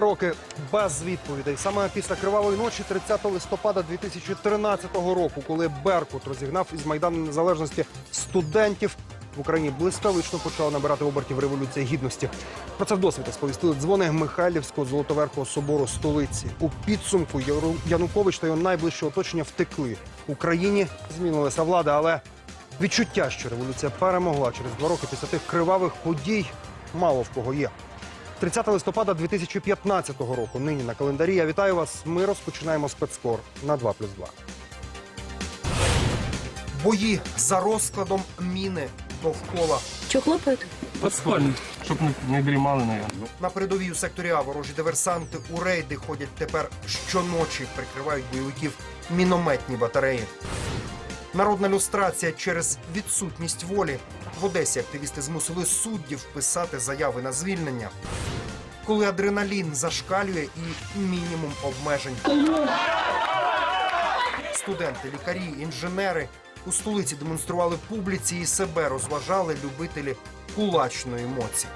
Роки без відповідей. Саме після кривавої ночі, 30 листопада 2013 року, коли Беркут розігнав із майдану незалежності студентів. В Україні блискавично почала набирати обертів революція гідності. Про це вдосвіта сповістили дзвони Михайлівського золотоверхого собору столиці. У підсумку Янукович та його найближче оточення втекли. В Україні змінилася влада, але відчуття, що революція перемогла через два роки після тих кривавих подій, мало в кого є. 30 листопада 2015 року. Нині на календарі. Я вітаю вас. Ми розпочинаємо спецкор на 2 плюс 2. Бої за розкладом міни довкола. Чого хлопають? Подспальник, щоб не, не дрімали, наверное. На передовій у секторі А ворожі диверсанти у рейди ходять тепер щоночі, прикривають бойовиків мінометні батареї. Народна люстрація через відсутність волі. В Одесі активісти змусили суддів писати заяви на звільнення. Коли адреналін зашкалює і мінімум обмежень. Студенти, лікарі, інженери у столиці демонстрували публіці і себе розважали любителі кулачної моці.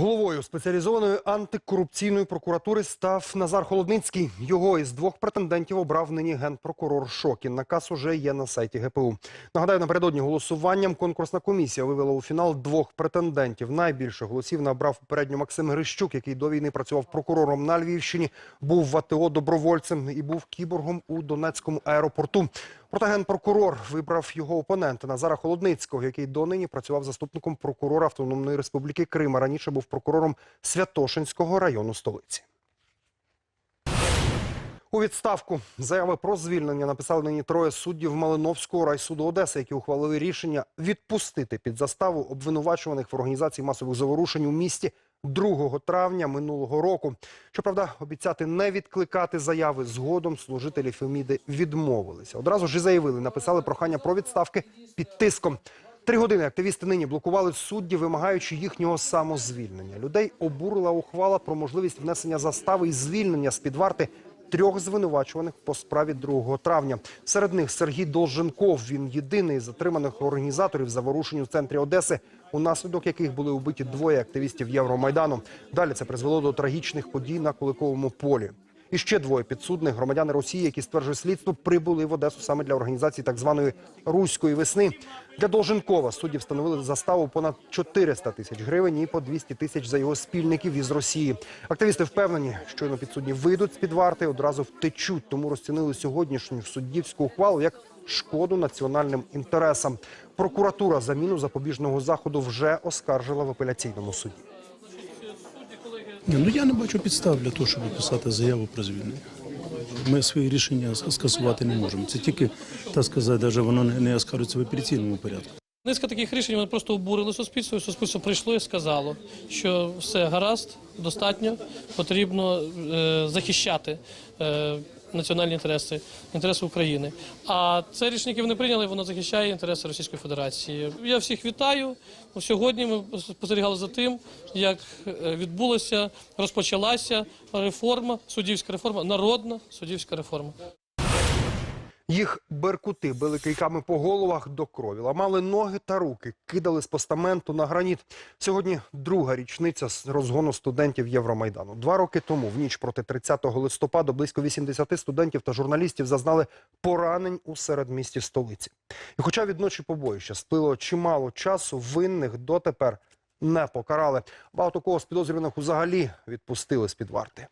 Головою спеціалізованої антикорупційної прокуратури став Назар Холодницький. Його із двох претендентів обрав нині генпрокурор Шокін. Наказ уже є на сайті ГПУ. Нагадаю, напередодні голосуванням конкурсна комісія вивела у фінал двох претендентів. Найбільше голосів набрав попередньо Максим Грищук, який до війни працював прокурором на Львівщині, був в АТО добровольцем і був кіборгом у Донецькому аеропорту. Проте генпрокурор вибрав його опонента Назара Холодницького, який донині працював заступником прокурора Автономної Республіки Крим. а Раніше був прокурором Святошинського району столиці. У відставку заяви про звільнення написали нині троє суддів Малиновського райсуду Одеси, які ухвалили рішення відпустити під заставу обвинувачуваних в організації масових заворушень у місті 2 травня минулого року. Щоправда, обіцяти не відкликати заяви згодом служителі Феміди відмовилися. Одразу ж заявили, написали прохання про відставки під тиском. Три години активісти нині блокували судді, вимагаючи їхнього самозвільнення. Людей обурила ухвала про можливість внесення застави і звільнення з під варти трьох звинувачуваних по справі 2 травня. Серед них Сергій Долженков. Він єдиний з затриманих організаторів заворушень у центрі Одеси, унаслідок яких були убиті двоє активістів Євромайдану. Далі це призвело до трагічних подій на Куликовому полі. І ще двоє підсудних громадяни Росії, які стверджує слідство, прибули в Одесу саме для організації так званої руської весни. Для Долженкова судді встановили заставу понад 400 тисяч гривень і по 200 тисяч за його спільників із Росії. Активісти впевнені, щойно підсудні вийдуть з під варти, одразу втечуть, тому розцінили сьогоднішню суддівську ухвалу як шкоду національним інтересам. Прокуратура заміну запобіжного заходу вже оскаржила в апеляційному суді. Ну я не бачу підстав для того, щоб писати заяву про звільнення. Ми свої рішення скасувати не можемо. Це тільки, так сказати, навіть воно не, оскаржується в апеляційному порядку. Низка таких рішень вони просто обурили суспільство. і Суспільство прийшло і сказало, що все гаразд, достатньо, потрібно е, захищати е, національні інтереси, інтереси України. А це рішення, яке вони прийняли, воно захищає інтереси Російської Федерації. Я всіх вітаю. Сьогодні ми спостерігали за тим, як е, відбулася, розпочалася реформа, суддівська реформа, народна суддівська реформа. Їх беркути били кийками по головах до крові, ламали ноги та руки, кидали з постаменту на граніт. Сьогодні друга річниця з розгону студентів Євромайдану. Два роки тому, в ніч проти 30 листопада, близько 80 студентів та журналістів зазнали поранень у середмісті столиці. І хоча від ночі побоїща сплило чимало часу, винних дотепер не покарали. Багато кого з підозрюваних взагалі відпустили з під варти.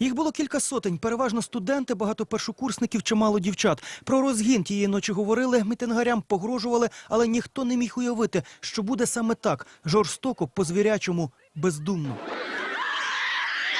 Їх було кілька сотень, переважно студенти, багато першокурсників, чимало дівчат. Про розгін тієї ночі говорили, мітингарям погрожували, але ніхто не міг уявити, що буде саме так жорстоко, по-звірячому, бездумно.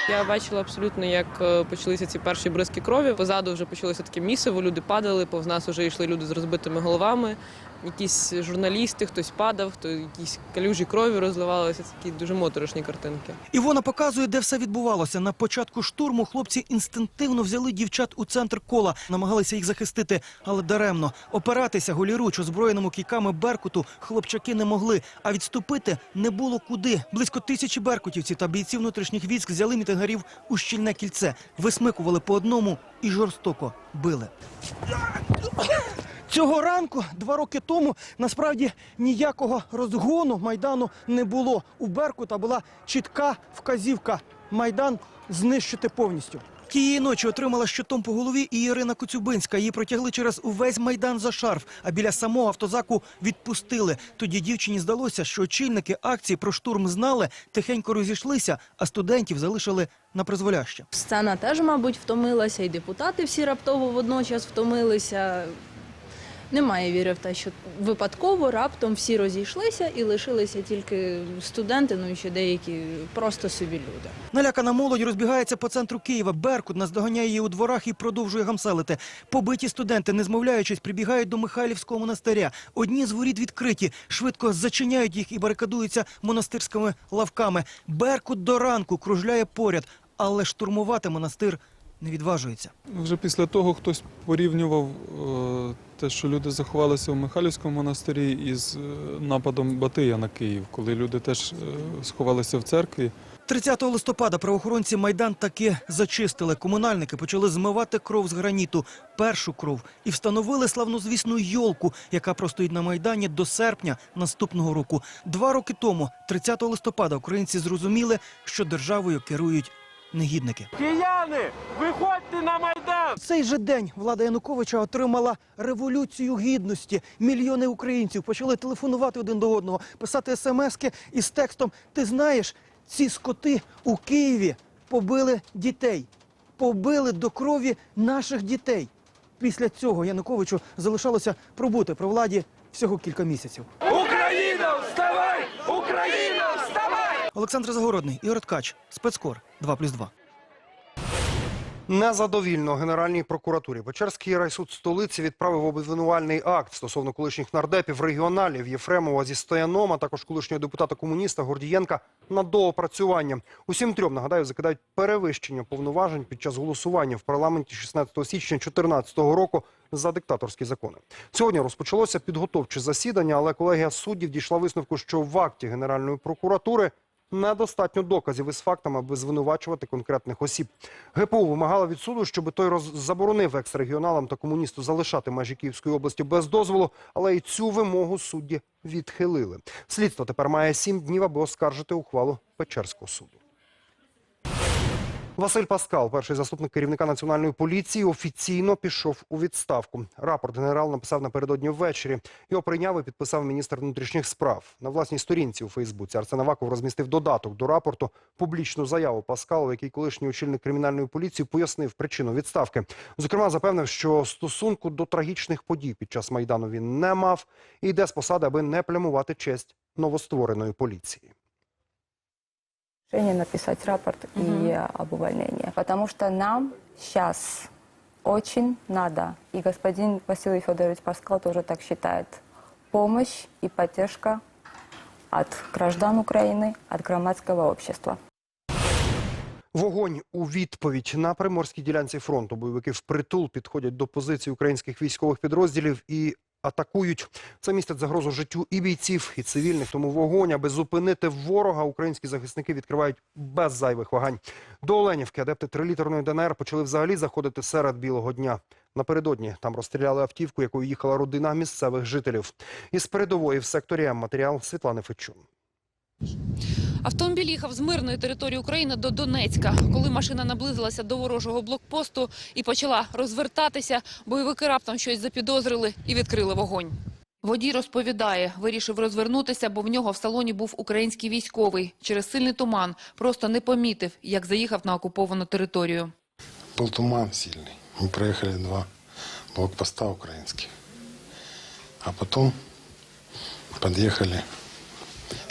Я бачила абсолютно, як е, почалися ці перші бризки крові. Позаду вже почалося таке місиво, люди падали, повз нас вже йшли люди з розбитими головами. Якісь журналісти, хтось падав, хто якісь калюжі крові розливалися. Такі дуже моторошні картинки. Івона показує, де все відбувалося. На початку штурму хлопці інстинктивно взяли дівчат у центр кола, намагалися їх захистити, але даремно. Опиратися голіруч озброєному кійками беркуту хлопчаки не могли, а відступити не було куди. Близько тисячі беркутівців та бійців внутрішніх військ взяли мітингарів у щільне кільце, висмикували по одному і жорстоко били. Цього ранку, два роки тому, насправді ніякого розгону майдану не було. У Беркута була чітка вказівка майдан знищити повністю. Тієї ночі отримала щитом по голові і Ірина Коцюбинська. Її протягли через увесь майдан за шарф, а біля самого автозаку відпустили. Тоді дівчині здалося, що очільники акції про штурм знали, тихенько розійшлися, а студентів залишили на призволяще. Сцена теж, мабуть, втомилася, і депутати всі раптово водночас втомилися. Немає віри в те, що випадково раптом всі розійшлися і лишилися тільки студенти, ну і ще деякі просто собі люди. Налякана молодь розбігається по центру Києва. Беркут наздоганяє її у дворах і продовжує гамселити. Побиті студенти, не змовляючись, прибігають до Михайлівського монастиря. Одні з воріт відкриті, швидко зачиняють їх і барикадуються монастирськими лавками. Беркут до ранку кружляє поряд, але штурмувати монастир не відважується. Вже після того хтось порівнював е, те, що люди заховалися в Михайлівському монастирі із е, нападом Батия на Київ, коли люди теж е, сховалися в церкві. 30 листопада правоохоронці Майдан таки зачистили. Комунальники почали змивати кров з граніту, першу кров, і встановили славнозвісну йолку, яка простоїть на Майдані до серпня наступного року. Два роки тому, 30 листопада, українці зрозуміли, що державою керують негідники. Кияни, виходьте на майдан! Цей же день влада Януковича отримала революцію гідності. Мільйони українців почали телефонувати один до одного, писати смски із текстом Ти знаєш, ці скоти у Києві побили дітей, побили до крові наших дітей. Після цього Януковичу залишалося пробути при владі всього кілька місяців. Олександр Загородний, Ігор Ткач, спецкор 2+,2. Незадовільно Генеральній прокуратурі Печерський райсуд столиці відправив обвинувальний акт стосовно колишніх нардепів регіоналів Єфремова зі Стояном, а також колишнього депутата комуніста Гордієнка на доопрацювання. Усім трьом нагадаю закидають перевищення повноважень під час голосування в парламенті 16 січня 2014 року за диктаторські закони. Сьогодні розпочалося підготовче засідання, але колегія суддів дійшла висновку, що в акті Генеральної прокуратури недостатньо доказів із фактами, аби звинувачувати конкретних осіб. ГПУ вимагала від суду, щоб той роз... заборонив екс-регіоналам та комуністу залишати межі Київської області без дозволу, але і цю вимогу судді відхилили. Слідство тепер має сім днів, аби оскаржити ухвалу Печерського суду. Василь Паскал, перший заступник керівника національної поліції, офіційно пішов у відставку. Рапорт генерал написав напередодні ввечері. Його прийняв і підписав міністр внутрішніх справ. На власній сторінці у Фейсбуці Арсен Аваков розмістив додаток до рапорту, публічну заяву Паскалу, в якій колишній очільник кримінальної поліції пояснив причину відставки. Зокрема, запевнив, що стосунку до трагічних подій під час майдану він не мав і йде з посади, аби не плямувати честь новоствореної поліції. Решение написать рапорт и э, об увольнении. Потому что нам сейчас очень надо, и господин Василий Федорович Паскал тоже так считает, помощь и поддержка от граждан Украины, от громадского общества. Вогонь у відповідь на приморській ділянці фронту. Бойовики впритул підходять до позицій українських військових підрозділів і атакують. Це містить загрозу життю і бійців, і цивільних. Тому вогонь, аби зупинити ворога, українські захисники відкривають без зайвих вагань. До Оленівки адепти трилітерної ДНР почали взагалі заходити серед білого дня. Напередодні там розстріляли автівку, якою їхала родина місцевих жителів. Із передової в секторі М матеріал Світлани Фечун. Автомобіль їхав з мирної території України до Донецька. Коли машина наблизилася до ворожого блокпосту і почала розвертатися, бойовики раптом щось запідозрили і відкрили вогонь. Водій розповідає, вирішив розвернутися, бо в нього в салоні був український військовий. Через сильний туман просто не помітив, як заїхав на окуповану територію. Был туман сильный. Мы проехали два блокпоста украинских. А потом подъехали.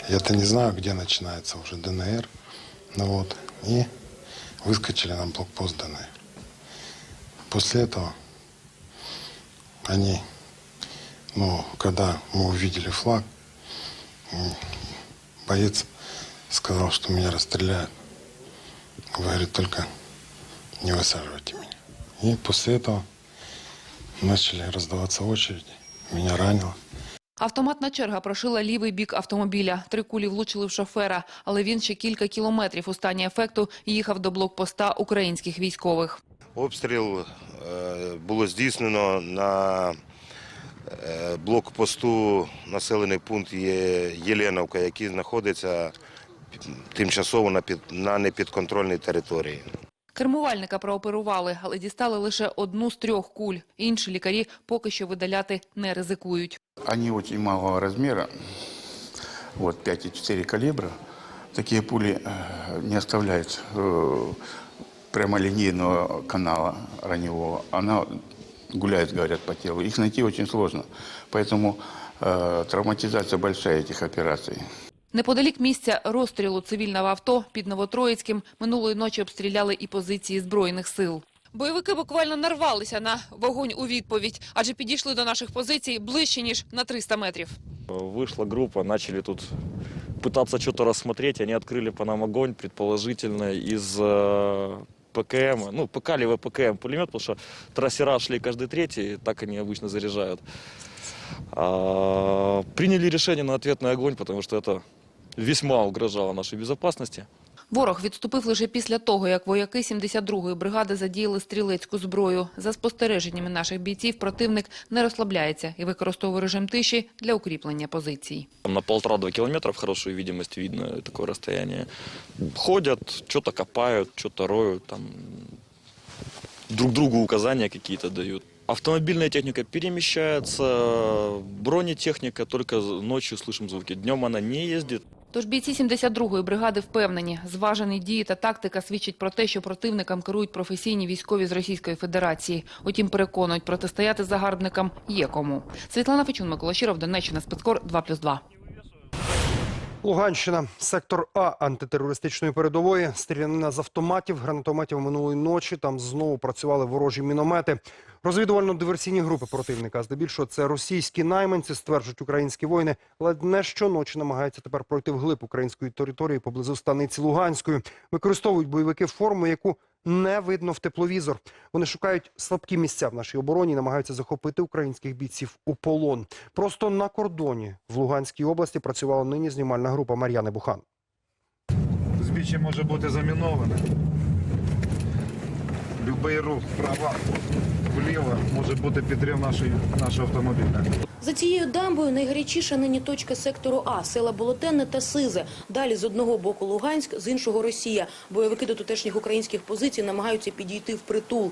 Я-то не знаю, где начинается уже ДНР. Ну вот. И выскочили на блокпост ДНР. После этого они, ну, когда мы увидели флаг, боец сказал, что меня расстреляют. Говорит, только не высаживайте меня. И после этого начали раздаваться очереди. Меня ранило. Автоматна черга прошила лівий бік автомобіля. Три кулі влучили в шофера, але він ще кілька кілометрів у стані ефекту їхав до блокпоста українських військових. Обстріл е, було здійснено на е, блокпосту населений пункт Єленовка, який знаходиться тимчасово на непідконтрольній території. Кермувальника прооперували, але дістали лише одну з трьох куль. Інші лікарі поки що видаляти не ризикують. Они очень малого размера, вот 5,4 калибра. Такие пули э, не оставляют э, прямолинейного канала раневого. Она гуляет, говорят, по телу. Их найти очень сложно. Поэтому э, травматизация большая этих операций. Неподалік місця розстрілу цивільного авто під Новотроїцьким минулої ночі обстріляли і позиції Збройних сил. Бойовики буквально нарвалися на вогонь у відповідь, адже підійшли до наших позицій ближче, ніж на 300 метрів. Вышла группа, начали тут пытаться что-то рассмотреть. Они открыли по нам огонь, предположительно, из э, ПКМ. Ну, ПК либо ПКМ пулемет, потому что трассера шли каждый третий, так они обычно заряжают. А, приняли решение на ответный огонь, потому что это весьма угрожало нашей безопасности. Ворог відступив лише після того, як вояки 72-ї бригади задіяли стрілецьку зброю. За спостереженнями наших бійців, противник не розслабляється і використовує режим тиші для укріплення позицій. Там на полтора-два километра в хорошую видимость видно такое расстояние. Ходят, что-то копают, что-то там друг другу указания какие-то дают. Автомобильная техника перемещается, бронетехника только ночью слышим звуки. Днем она не ездит. Тож бійці 72-ї бригади впевнені, зважені дії та тактика свідчать про те, що противникам керують професійні військові з Російської Федерації. Утім, переконують, протистояти загарбникам є кому. Світлана Фечун, Микола Щиров, Донеччина, спецкор 2+,2. Луганщина, сектор А антитерористичної передової, стрілянина з автоматів, гранатометів минулої ночі. Там знову працювали ворожі міномети. Розвідувально-диверсійні групи противника, здебільшого це російські найманці, стверджують українські воїни, ледь не щоночі намагаються тепер пройти вглиб української території поблизу станиці Луганської. Використовують бойовики форму, яку не видно в тепловізор. Вони шукають слабкі місця в нашій обороні, і намагаються захопити українських бійців у полон. Просто на кордоні в Луганській області працювала нині знімальна група Мар'яни Бухан. Збіччя може бути заміноване. Любий рух вправо, вліво може бути підрив нашої, нашого автомобіля. За цією дамбою найгарячіша нині точка сектору А – села Болотенне та Сизе. Далі з одного боку Луганськ, з іншого Росія. Бойовики до тутешніх українських позицій намагаються підійти в притул.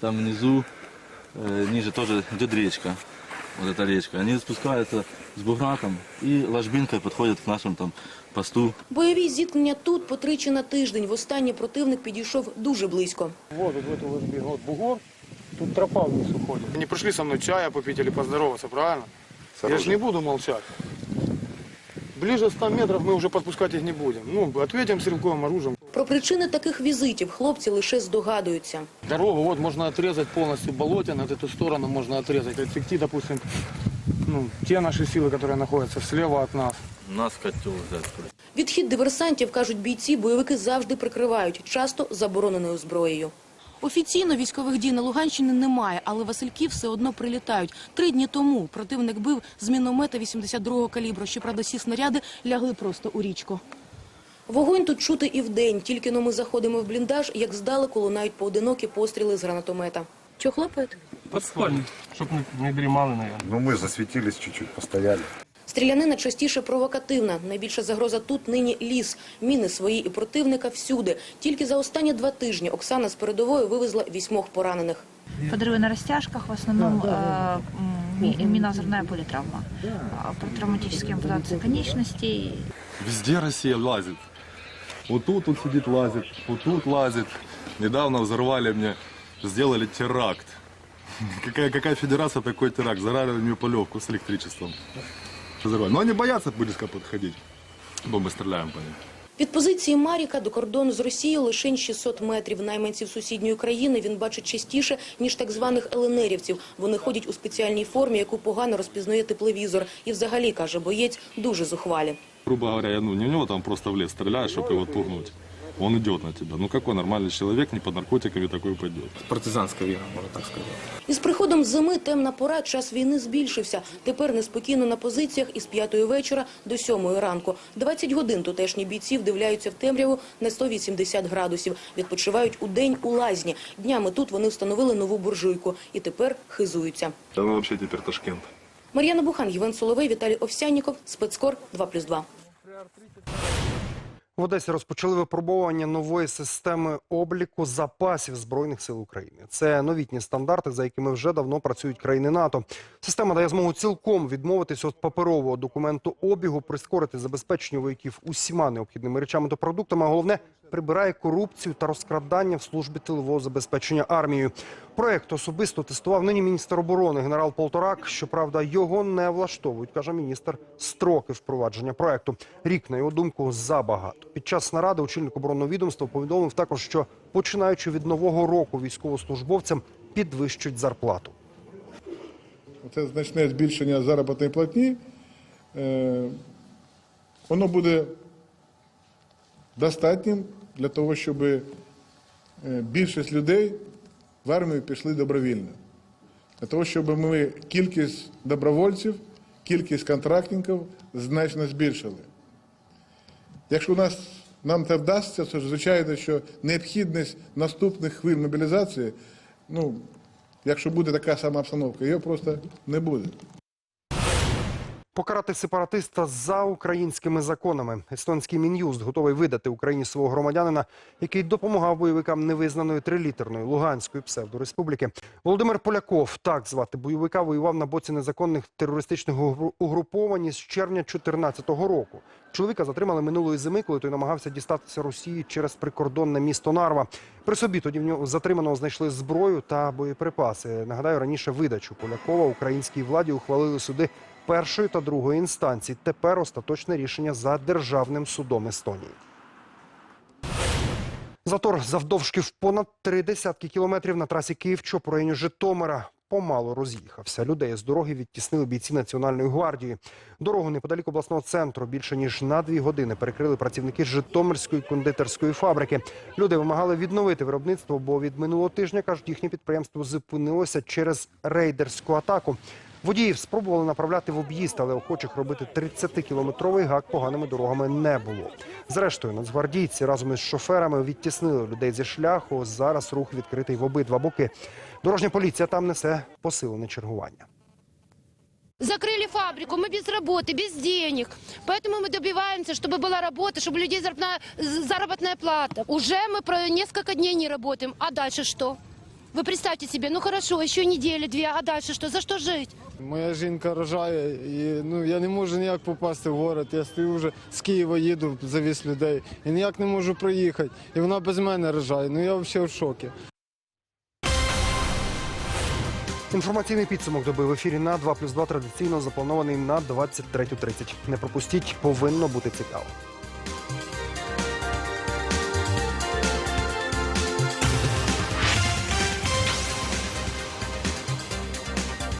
Там внизу, ніже теж йде речка. Вот эта речка. Они спускаются с бугра там и ложбинкой подходят к нашему там посту. Бойові зіткнення тут по тричі на тиждень. Востаннє противник підійшов дуже близько. Вот, вот в эту ложбину. Вот бугор, тут тропа вниз уходит. Они пришли со мной чая попить или поздороваться, правильно? Я же не буду молчать. Ближе 100 метров мы уже подпускать их не будем. Ну, ответим стрелковым оружием. Про причини таких візитів хлопці лише здогадуються. Дорогу вот можно отрезать полностью болотин, от эту сторону можно отрезать. Отсекти, допустим, ну, те наши силы, которые находятся слева от нас. Нас котел взять. Відхід диверсантів, кажуть бійці, бойовики завжди прикривають, часто забороненою зброєю. Офіційно військових дій на Луганщині немає, але Васильки все одно прилітають. Три дні тому противник бив з міномета 82-го калібру. Щоправда, всі снаряди лягли просто у річку. Вогонь тут чути і вдень. Тільки но ми заходимо в бліндаж, як здалеку лунають поодинокі постріли з гранатомета. Чого хлопають? Подспальник, чтобы не, не дремали, наверное. Ну ми засвітились чуть-чуть, постояли. Стрілянина частіше провокативна. Найбільша загроза тут нині ліс. Міни свої і противника всюди. Тільки за останні два тижні Оксана з передової вивезла вісьмох поранених. Подрывы на растяжках, в основном э, м, минозорная политравма. А, По травматической ампутации конечностей. Везде Россия лазит. Вот тут вот сидит лазит, вот тут лазит. Недавно взорвали мне, сделали теракт. Какая, какая федерация такой теракт? Зарали мне полевку с электричеством. Взорвали. Но они боятся близко подходить, бо мы стреляем по ним. Від позиції Маріка до кордону з Росією лише 600 метрів. Найманців сусідньої країни він бачить частіше, ніж так званих ЛНРівців. Вони ходять у спеціальній формі, яку погано розпізнає тепловізор. І взагалі, каже боєць, дуже зухвалі. Грубо говоря, я, ну, не в него там просто в лес стреляешь, чтобы его отпугнуть. Он идет на тебя. Ну какой нормальный человек не под наркотиками такой пойдет? Партизанская война, можно так сказать. Із приходом зими темна пора, час війни збільшився. Тепер неспокійно на позиціях із п'ятої вечора до сьомої ранку. 20 годин тутешні бійці вдивляються в темряву на 180 градусів. Відпочивають у день у лазні. Днями тут вони встановили нову буржуйку і тепер хизуються. Да ну вообще теперь Ташкент. Мар'яна Бухан, Євген Соловей, Віталій Овсянніков, Спецкор 2+,2. В Одесі розпочали випробовування нової системи обліку запасів збройних сил України. Це новітні стандарти, за якими вже давно працюють країни НАТО. Система дає змогу цілком відмовитись від паперового документу обігу, прискорити забезпечення вояків усіма необхідними речами та продуктами. А головне прибирає корупцію та розкрадання в службі тилового забезпечення армією. Проект особисто тестував нині міністр оборони генерал Полторак. Щоправда, його не влаштовують, каже міністр. Строки впровадження проекту. Рік на його думку забагато. Під час наради очільник оборонного відомства повідомив також, що починаючи від нового року військовослужбовцям підвищують зарплату. Це значне збільшення заробітної платні. Е, Воно буде достатнім для того, щоб е, більшість людей в армію пішли добровільно. Для того, щоб ми кількість добровольців, кількість контрактників значно збільшили. Якщо у нас нам це вдасться, то звичайно, що необхідність наступних хвиль мобілізації, ну, якщо буде така сама обстановка, її просто не буде. Покарати сепаратиста за українськими законами. Естонський мін'юст готовий видати Україні свого громадянина, який допомагав бойовикам невизнаної трилітерної Луганської псевдореспубліки. Володимир Поляков, так звати бойовика, воював на боці незаконних терористичних угру- угруповань з червня 2014 року. Чоловіка затримали минулої зими, коли той намагався дістатися Росії через прикордонне місто Нарва. При собі тоді в нього затриманого знайшли зброю та боєприпаси. Нагадаю, раніше видачу Полякова українській владі ухвалили суди першої та другої інстанції. Тепер остаточне рішення за державним судом Естонії. Затор завдовжки в понад три десятки кілометрів на трасі Київ-Чоп районі Житомира помало роз'їхався. Людей з дороги відтіснили бійці Національної гвардії. Дорогу неподалік обласного центру більше ніж на дві години перекрили працівники Житомирської кондитерської фабрики. Люди вимагали відновити виробництво, бо від минулого тижня кажуть, їхнє підприємство зупинилося через рейдерську атаку. Водіїв спробували направляти в об'їзд, але охочих робити 30-кілометровий гак поганими дорогами не було. Зрештою, нацгвардійці разом із шоферами відтіснили людей зі шляху. Зараз рух відкритий в обидва боки. Дорожня поліція там несе посилене чергування. Закрыли фабрику, мы без работы, без денег. Поэтому мы добиваемся, чтобы была работа, чтобы у людей заработная, заработная плата. Уже мы про несколько дней не работаем. А дальше что? Вы представьте себе, ну хорошо, еще недели, две, а дальше что? За что жить? Моя жінка рожає, і ну я не можу ніяк попасти в город. Я стою вже з Києва їду, завіз людей, і ніяк не можу проїхати. І вона без мене рожає. Ну я взагалі в шокі. Інформаційний підсумок доби в ефірі на 2 плюс 2 традиційно запланований на 23.30. Не пропустіть, повинно бути цікаво.